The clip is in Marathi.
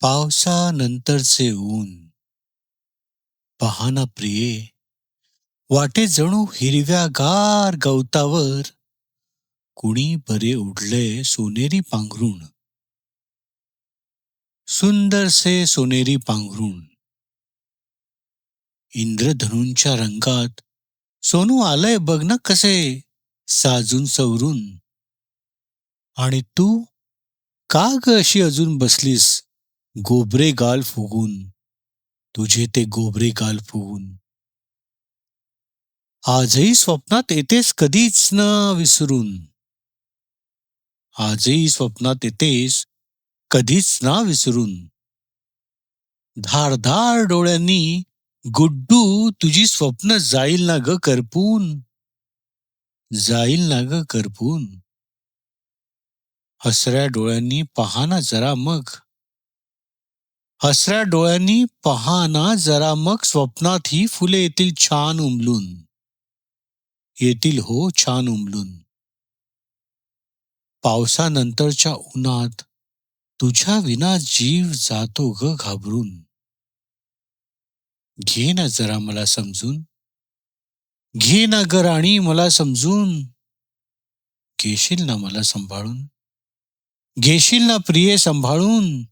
पावसानंतरचे ऊन. पहाना प्रिये वाटे जणू हिरव्यागार गवतावर. कुणी बरे उडले सोनेरी पांघरुण. सुंदरसे सोनेरी पांघरुण. इंद्रधनुंच्या रंगात सोनू आलंय बघ ना कसे साजून सवरून. आणि तू का ग अशी अजून बसलीस? गोबरे गाल फुगून, तुझे ते गोबरे गाल फुगून. आजही स्वप्नात येतेस कधीच न विसरून. आजही स्वप्नात येतेस कधीच ना विसरून. धारधार डोळ्यांनी गुड्डू तुझी स्वप्न जाईल ना ग करपून. जाईल ना ग करपून. हसऱ्या डोळ्यांनी पहा ना जरा मग. हसऱ्या डोळ्यांनी पहा जरा मग स्वप्नात ही फुले येतील छान उमलून. येतील हो छान उमलून. पावसानंतरच्या उन्हात तुझ्या विना जीव जातो ग घाबरून. घे ना जरा मला समजून. घे ना ग राणी मला समजून. घेशील ना मला सांभाळून. घेशील ना प्रिये सांभाळून.